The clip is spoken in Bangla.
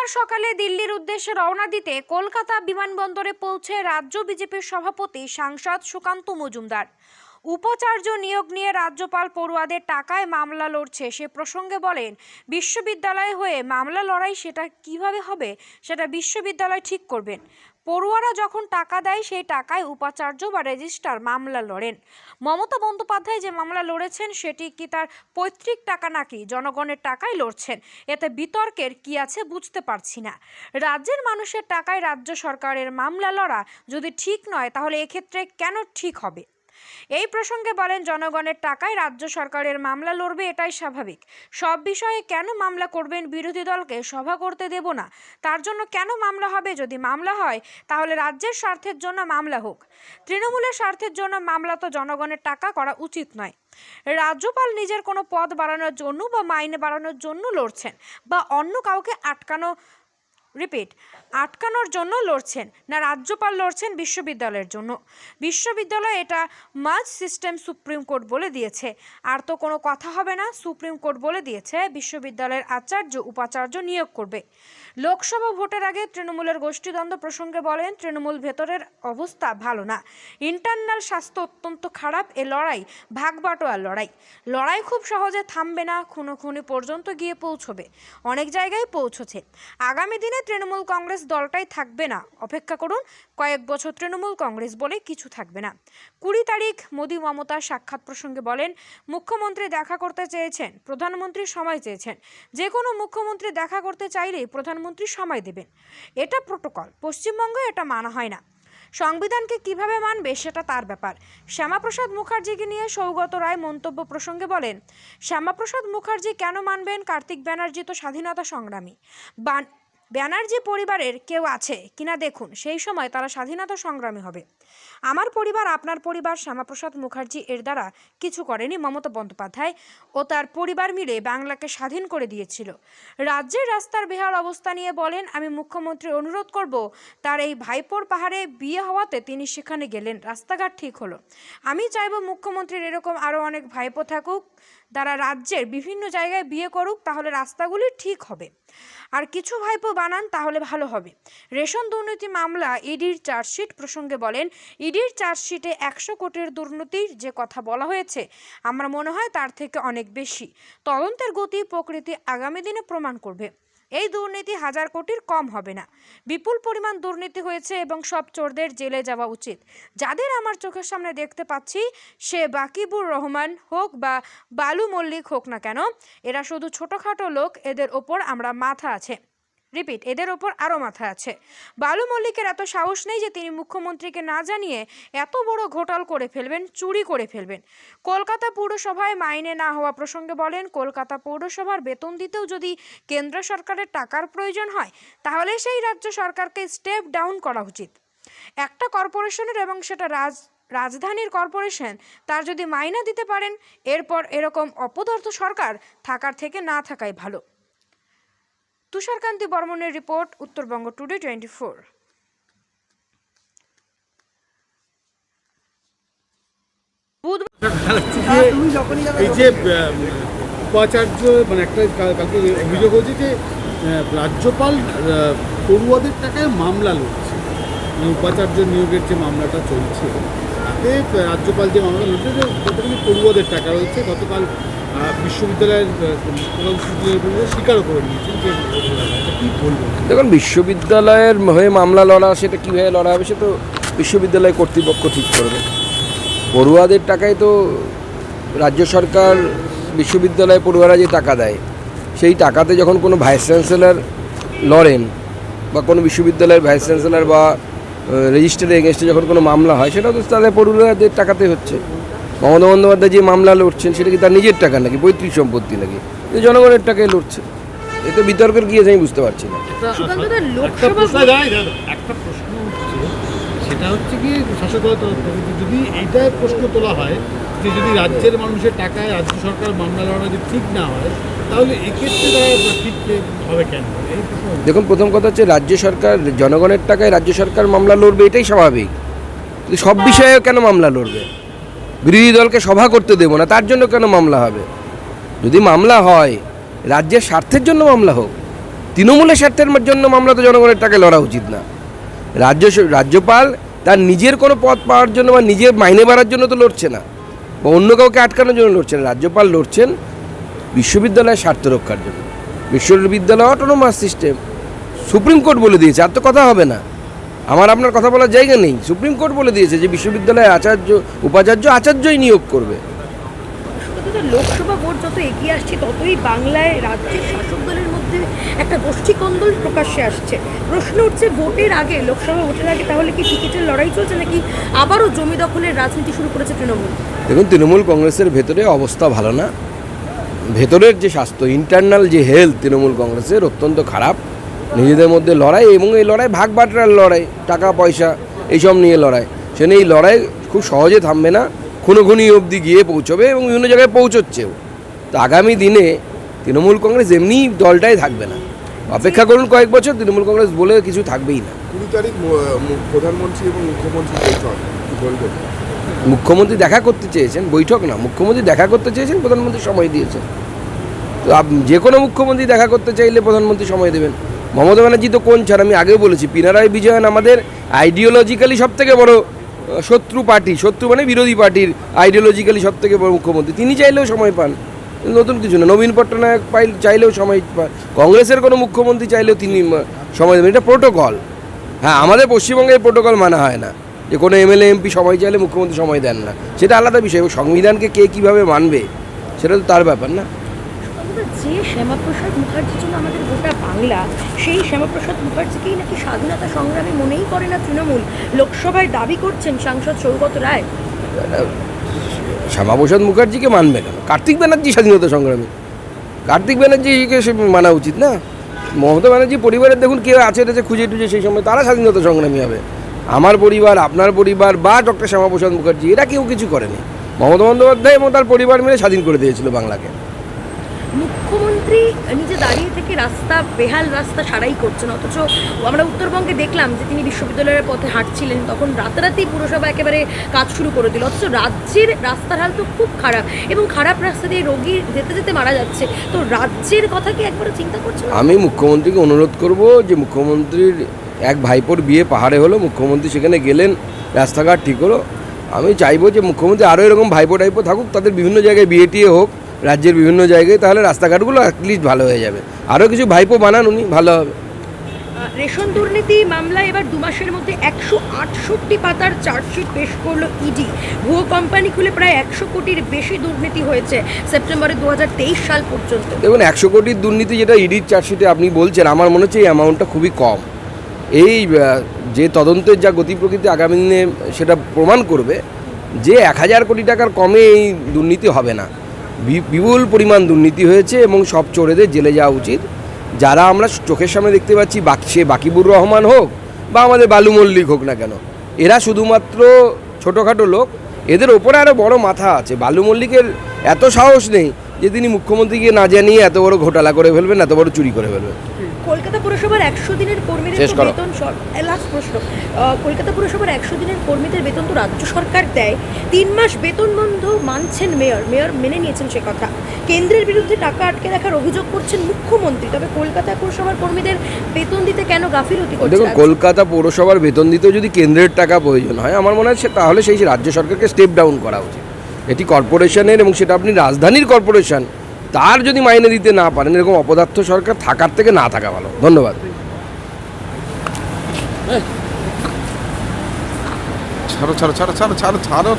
বুধবার সকালে দিল্লির উদ্দেশ্যে রওনা দিতে কলকাতা বিমানবন্দরে পৌঁছে রাজ্য বিজেপির সভাপতি সাংসদ সুকান্ত মজুমদার। উপাচার্য নিয়োগ নিয়ে রাজ্যপাল পড়ুয়াদের টাকায় মামলা লড়ছে। সে প্রসঙ্গে বলেন, বিশ্ববিদ্যালয় হয়ে মামলা লড়াই সেটা কীভাবে হবে সেটা বিশ্ববিদ্যালয় ঠিক করবেন। পড়ুয়ারা যখন টাকা দেয় সেই টাকায় উপাচার্য বা রেজিস্ট্রার মামলা লড়েন। মমতা বন্দ্যোপাধ্যায় যে মামলা লড়েছেন সেটি কি তার পৈতৃক টাকা নাকি জনগণের টাকায় লড়ছেন? এতে বিতর্কের কি আছে বুঝতে পারছি না। রাজ্যের মানুষের টাকায় রাজ্য সরকারের মামলা লড়া যদি ঠিক নয় তাহলে এক্ষেত্রে কেন ঠিক হবে? এই প্রসঙ্গে বলেন, জনগণের টাকায় রাজ্য সরকারের মামলা লড়বে এটাই স্বাভাবিক। সব বিষয়ে কেন মামলা করবেন বিরোধী দলকে? সভা করতে দেব না। তার জন্য কেন মামলা হবে? যদি মামলা হয়, তাহলে রাজ্যের স্বার্থের জন্য মামলা হোক। তৃণমূলের স্বার্থের জন্য মামলা তো জনগণের টাকা করা উচিত নয়। রাজ্যপাল নিজের কোনো পদ বাড়ানোর জন্য বা মাইনে বাড়ানোর জন্য লড়ছেন বা অন্য কাউকে আটকানো রিপিট, আটকানোর জন্য লড়ছেন না রাজ্যপাল লড়ছেন বিশ্ববিদ্যালয়ের জন্য। বিশ্ববিদ্যালয় এটা মাজ সিস্টেম সুপ্রিম কোর্ট বলে দিয়েছে। আর তো কোনো কথা হবে না, সুপ্রিম কোর্ট বলে দিয়েছে বিশ্ববিদ্যালয়ের আচার্য, উপাচার্য নিয়োগ করবে। লোকসভা ভোটের আগে তৃণমূলের গোষ্ঠীদ্বন্দ্ব প্রসঙ্গে বলেন, তৃণমূল ভেতরের অবস্থা ভালো না। ইন্টারনাল স্বাস্থ্য অত্যন্ত খারাপ, এ লড়াই ভাগ বাটোয়ার লড়াই। লড়াই খুব সহজে থামবে না, খুনোখুনি পর্যন্ত গিয়ে পৌঁছবে। অনেক জায়গায় পৌঁছেছে। আগামী দিনে তৃণমূল কংগ্রেস দলটাই থাকবে না। অপেক্ষা করুন, কয়েক বছর তৃণমূল কংগ্রেস বলে কিছু থাকবে না। কুড়ি তারিখ মোদি মমতার সাক্ষাৎ প্রসঙ্গে বলেন, মুখ্যমন্ত্রী দেখা করতে চেয়েছেন, প্রধানমন্ত্রী সময় চেয়েছেন। যে কোনো মুখ্যমন্ত্রী দেখা করতে চাইলেই প্রধানমন্ত্রী সময় দেবেন। এটা প্রোটোকল, পশ্চিমবঙ্গে এটা মানা হয় না। সংবিধানকে কীভাবে মানবে সেটা তার ব্যাপার। শ্যামাপ্রসাদ মুখার্জিকে নিয়ে সৌগত রায় মন্তব্য প্রসঙ্গে বলেন, শ্যামাপ্রসাদ মুখার্জি কেন মানবেন? কার্তিক ব্যানার্জি তো স্বাধীনতা সংগ্রামী। বান ব্যানার্জি পরিবারের কেউ আছে কিনা দেখুন, সেই সময় তারা স্বাধীনতা সংগ্রামী হবে। আমার পরিবার, আপনার পরিবার, শ্যামাপ্রসাদ মুখার্জি এর দ্বারা কিছু করেনি। মমতা বন্দ্যোপাধ্যায় ও তার পরিবার মিলে বাংলাকে স্বাধীন করে দিয়েছিল। রাজ্যের রাস্তার বেহাল অবস্থা নিয়ে বলেন, আমি মুখ্যমন্ত্রী অনুরোধ করব। তার এই ভাইপোর পাহাড়ে বিয়ে হওয়াতে তিনি সেখানে গেলেন। রাস্তাঘাট ঠিক হলো। আমি চাইব মুখ্যমন্ত্রীর এরকম আরও অনেক ভাইপো থাকুক, তারা রাজ্যের বিভিন্ন জায়গায় বিয়ে করুক, তাহলে রাস্তাগুলি ঠিক হবে। আর কিছু ভাইপো বানান তাহলে ভালো হবে। রেশন দুর্নীতি মামলা ইডির চার্জশিট প্রসঙ্গে বলেন, ইডির চার্জশিটে একশো কোটির দুর্নীতির যে কথা বলা হয়েছে, আমার মনে হয় তার থেকে অনেক বেশি। তদন্তের গতি প্রকৃতি আগামী দিনে প্রমাণ করবে। এই দুর্নীতি হাজার কোটির কম হবে না। বিপুল পরিমাণ দুর্নীতি হয়েছে এবং সব চোরদের জেলে যাওয়া উচিত। যাদের আমার চোখের সামনে দেখতে পাচ্ছি, সে বাকিবুর রহমান হোক বা বালু মল্লিক হোক না কেন, এরা শুধু ছোটোখাটো লোক, এদের ওপর আমরা মাথা আছে। রিপিট, এদের ওপর আরও মাথা আছে। বালু মল্লিকের এত সাহস নেই যে তিনি মুখ্যমন্ত্রীকে না জানিয়ে এত বড় ঘোটাল করে ফেলবেন, চুরি করে ফেলবেন। কলকাতা পৌরসভায় মাইনে না হওয়া প্রসঙ্গে বলেন, কলকাতা পৌরসভার বেতন দিতেও যদি কেন্দ্র সরকারের টাকার প্রয়োজন হয়, তাহলে সেই রাজ্য সরকারকে স্টেপ ডাউন করা উচিত। একটা কর্পোরেশনের এবং সেটা রাজ, রাজধানীর কর্পোরেশন, তার যদি মাইনা দিতে পারেন, এরপর এরকম অপদার্থ সরকার থাকার থেকে না থাকাই ভালো। তুষারকান্তি বর্মনের report, Uttarbanga today twenty four এই যে উপাচার্য মানে একটা কালকে অভিযোগ হয়েছে যে রাজ্যপাল পড়ুয়াদের টাকায় মামলা লড়ছে। মানে উপাচার্য নিয়োগের যে মামলাটা চলছে, তাতে রাজ্যপাল যে মামলা লড়ছে যে কতগুলি পড়ুয়াদের টাকা রয়েছে। গতকাল বিশ্ববিদ্যালয়ের দেখুন, বিশ্ববিদ্যালয়ের হয়ে মামলা লড়া, সেটা কীভাবে লড়া হবে, সে তো বিশ্ববিদ্যালয় কর্তৃপক্ষ ঠিক করবে। পড়ুয়াদের টাকায় তো রাজ্য সরকার বিশ্ববিদ্যালয়ে পড়ুয়ারা যে টাকা দেয়, সেই টাকাতে যখন কোনো ভাইস চ্যান্সেলর লড়েন বা কোনো বিশ্ববিদ্যালয়ের ভাইস চ্যান্সেলর বা রেজিস্ট্রারের এগেনস্টে যখন কোনো মামলা হয় সেটা তো তাদের পড়ুয়াদের টাকাতে হচ্ছে। মমতা বন্দ্যোপাধ্যায় যে মামলা লড়ছেন সেটা কি তার নিজের টাকা নাকি? পৈতৃক সম্পত্তি নাকি? জনগণের টাকায় লড়ছে। এতে বিতর্কের কি আছে আমি বুঝতে পারছি না। একটা প্রশ্ন সেটা হচ্ছে কি শাসক যদি এইটা প্রশ্ন তোলা হয় যে যদি রাজ্যের মানুষের টাকায় রাজ্য সরকার মামলা লড়া যদি ঠিক না হয় তাহলে এক্ষেত্রে তারা ঠিক হবে কেন? দেখুন প্রথম কথা হচ্ছে রাজ্য সরকার জনগণের টাকায় রাজ্য সরকার মামলা লড়বে এটাই স্বাভাবিক। সব বিষয়ে কেন মামলা লড়বে? বিরোধী দলকে সভা করতে দেবো না, তার জন্য কেন মামলা হবে? যদি মামলা হয়, রাজ্যের স্বার্থের জন্য মামলা হোক, তৃণমূলের স্বার্থের জন্য মামলা তো জনগণের টাকায় লড়া উচিত না। রাজ্য রাজ্যপাল তার নিজের কোনো পদ পাওয়ার জন্য বা নিজের মাইনে বাড়ার জন্য তো লড়ছে না, বা অন্য কাউকে আটকানোর জন্য লড়ছে না। রাজ্যপাল লড়ছেন বিশ্ববিদ্যালয়ের স্বার্থ রক্ষার জন্য। বিশ্ববিদ্যালয় অটোনোমাস সিস্টেম সুপ্রিম কোর্ট বলে দিয়েছে, আর তো কথা হবে না। আমার আপনার কথা বলার জায়গা নেই। সুপ্রিম কোর্ট বলে দিয়েছে যে বিশ্ববিদ্যালয়ের আচার্য উপাচার্য আচার্যই নিয়োগ করবে। লোকসভা ভোট যত এগিয়ে আসছে ততই বাংলায় রাজ্যের শাসক দলের মধ্যে একটা গোষ্ঠীকন্দল প্রকাশ্যে আসছে। প্রশ্ন উঠছে ভোটের আগে লোকসভা ভোটের আগে তাহলে কি টিকিটের লড়াই চলছে নাকি আবারও জমি দখলের রাজনীতি শুরু করেছে তৃণমূল? দেখুন তৃণমূল কংগ্রেসের ভেতরে অবস্থা ভালো না। ভেতরের যে স্বাস্থ্য ইন্টারনাল যে হেলথ তৃণমূল কংগ্রেসের অত্যন্ত খারাপ। নিজেদের মধ্যে লড়াই এবং এই লড়াই ভাগ বাটরার লড়াই টাকা পয়সা এইসব নিয়ে লড়াই। সেখানে এই লড়াই খুব সহজে থামবে না খুনোখুনি অবধি গিয়ে পৌঁছবে এবং বিভিন্ন জায়গায় পৌঁছচ্ছেও। তো আগামী দিনে তৃণমূল কংগ্রেস এমনি দলটাই থাকবে না। অপেক্ষা করুন কয়েক বছর তৃণমূল কংগ্রেস বলে কিছু থাকবেই না। কুড়ি তারিখ প্রধানমন্ত্রী এবং মুখ্যমন্ত্রী মুখ্যমন্ত্রী দেখা করতে চেয়েছেন বৈঠক না মুখ্যমন্ত্রী দেখা করতে চেয়েছেন প্রধানমন্ত্রী সময় দিয়েছেন। তো যে কোনো মুখ্যমন্ত্রী দেখা করতে চাইলে প্রধানমন্ত্রী সময় দেবেন। মমতা ব্যানার্জি তো কোন ছাড়? আমি আগেও বলেছি, পিনারাই বিজয়ন আমাদের আইডিওলজিক্যালি সব থেকে বড় শত্রু পার্টি। শত্রু মানে বিরোধী পার্টির আইডিওলজিক্যালি সব থেকে বড় মুখ্যমন্ত্রী। তিনি চাইলেও সময় পান। নতুন কিছু না, নবীন পট্টনায়ক পাই চাইলেও সময় পান। কংগ্রেসের কোনো মুখ্যমন্ত্রী চাইলেও তিনি সময় দেবেন। এটা প্রোটোকল হ্যাঁ আমাদের পশ্চিমবঙ্গে এই প্রোটোকল মানা হয় না। যে কোনো এমএলএ, এমপি সময় চাইলে মুখ্যমন্ত্রী সময় দেন না। সেটা আলাদা বিষয়। সংবিধানকে কে কীভাবে মানবে, সেটা তো তার ব্যাপার না। যে শ্যামাপ্রসাদ মুখার্জির জন্য আমাদের গোটা বাংলা, সেই শ্যামাপ্রসাদ মুখার্জিকেই নাকি স্বাধীনতা সংগ্রামী মনেই করে না তৃণমূল। লোকসভায় দাবি করছেন সাংসদ সৌগত রায়। শ্যামাপ্রসাদ মুখার্জিকে মানবে কেন কার্তিক ব্যানার্জি স্বাধীনতা সংগ্রামী। কার্তিক ব্যানার্জিকে সে মানা উচিত না? মমতা ব্যানার্জি পরিবারের দেখুন কেউ আছে টেছে খুঁজে টুজে সেই সময় তারা স্বাধীনতা সংগ্রামী হবে। আমার পরিবার, আপনার পরিবার বা ডক্টর শ্যামাপ্রসাদ মুখার্জি, এরা কেউ কিছু করেনি। মমতা বন্দ্যোপাধ্যায় এবং তার পরিবার মিলে স্বাধীন করে দিয়েছিল বাংলাকে। মুখ্যমন্ত্রী নিজে দাঁড়িয়ে থেকে রাস্তা, বেহাল রাস্তা সারাই করছেন, অথচ আমরা উত্তরবঙ্গে দেখলাম যে তিনি বিশ্ববিদ্যালয়ের পথে হাঁটছিলেন, তখন রাতারাতি পুরসভা একেবারে কাজ শুরু করে দিল, অথচ রাজ্যের রাস্তার হাল তো খুব খারাপ এবং খারাপ রাস্তা দিয়ে রোগী যেতে যেতে মারা যাচ্ছে, তো রাজ্যের কথা কি একবারও চিন্তা করছেন আমি মুখ্যমন্ত্রীকে অনুরোধ করব যে মুখ্যমন্ত্রীর এক ভাইপোর বিয়ে পাহাড়ে হলো, মুখ্যমন্ত্রী সেখানে গেলেন, রাস্তাঘাট ঠিক হলো, আমি চাইব যে মুখ্যমন্ত্রী আরও এরকম ভাইপো টাইপো থাকুক, তাদের বিভিন্ন জায়গায় বিয়ে টিয়ে হোক রাজ্যের বিভিন্ন জায়গায় তাহলে রাস্তাঘাটগুলো অ্যাটলিস্ট ভালো হয়ে যাবে। আরও কিছু ভাইপো বানান উনি ভালো হবে। রেশন দুর্নীতি মামলা এবার দু মাসের মধ্যে একশো আটষট্টি পাতার চার্জশিট পেশ করল ইডি। ভুয়ো কোম্পানি খুলে প্রায় একশো কোটির বেশি দুর্নীতি হয়েছে সেপ্টেম্বরে দু হাজার তেইশ সাল পর্যন্ত। দেখুন একশো কোটির দুর্নীতি যেটা ইডির চার্জশিটে আপনি বলছেন আমার মনে হচ্ছে এই অ্যামাউন্টটা খুবই কম। এই যে তদন্তের যা গতি প্রকৃতি আগামী দিনে সেটা প্রমাণ করবে যে এক হাজার কোটি টাকার কমে এই দুর্নীতি হবে না। বিপুল পরিমাণ দুর্নীতি হয়েছে এবং সব চোরেদের জেলে যাওয়া উচিত। যারা আমরা চোখের সামনে দেখতে পাচ্ছি, বাকি, সে বাকিবুর রহমান হোক বা আমাদের বালু মল্লিক হোক না কেন, এরা শুধুমাত্র ছোটোখাটো লোক। এদের ওপরে আরও বড় মাথা আছে। বালু মল্লিকের এত সাহস নেই যে তিনি মুখ্যমন্ত্রীকে না জানিয়ে এত বড় ঘোটালা করে ফেলবেন, এত বড় চুরি করে ফেলবেন। কলকাতা পুরসভার একশো দিনের কর্মীদের। বেতন লাস্ট প্রশ্ন। কলকাতা পুরসভার একশো দিনের কর্মীদের বেতন তো রাজ্য সরকার দেয়। তিন মাস বেতন বন্ধ মানছেন মেয়র। মেয়র মেনে নিয়েছেন সে কথা। কেন্দ্রের বিরুদ্ধে টাকা আটকে রাখার অভিযোগ করছেন মুখ্যমন্ত্রী। তবে কলকাতা পুরসভার কর্মীদের বেতন দিতে কেন গাফিলতি করছে দেখুন কলকাতা পৌরসভার বেতন দিতেও যদি কেন্দ্রের টাকা প্রয়োজন হয় আমার মনে হয় তাহলে সেই রাজ্য সরকারকে স্টেপ ডাউন করা উচিত। এটি কর্পোরেশনের এবং সেটা আপনি রাজধানীর কর্পোরেশন তার যদি মাইনে দিতে না পারেন, এরকম অপদার্থ সরকার থাকার থেকে না থাকা ভালো। ধন্যবাদ। ছাড়ো ছাড়ো ছাড়ো ছাড়ো ছাড়ো ছাড়ো।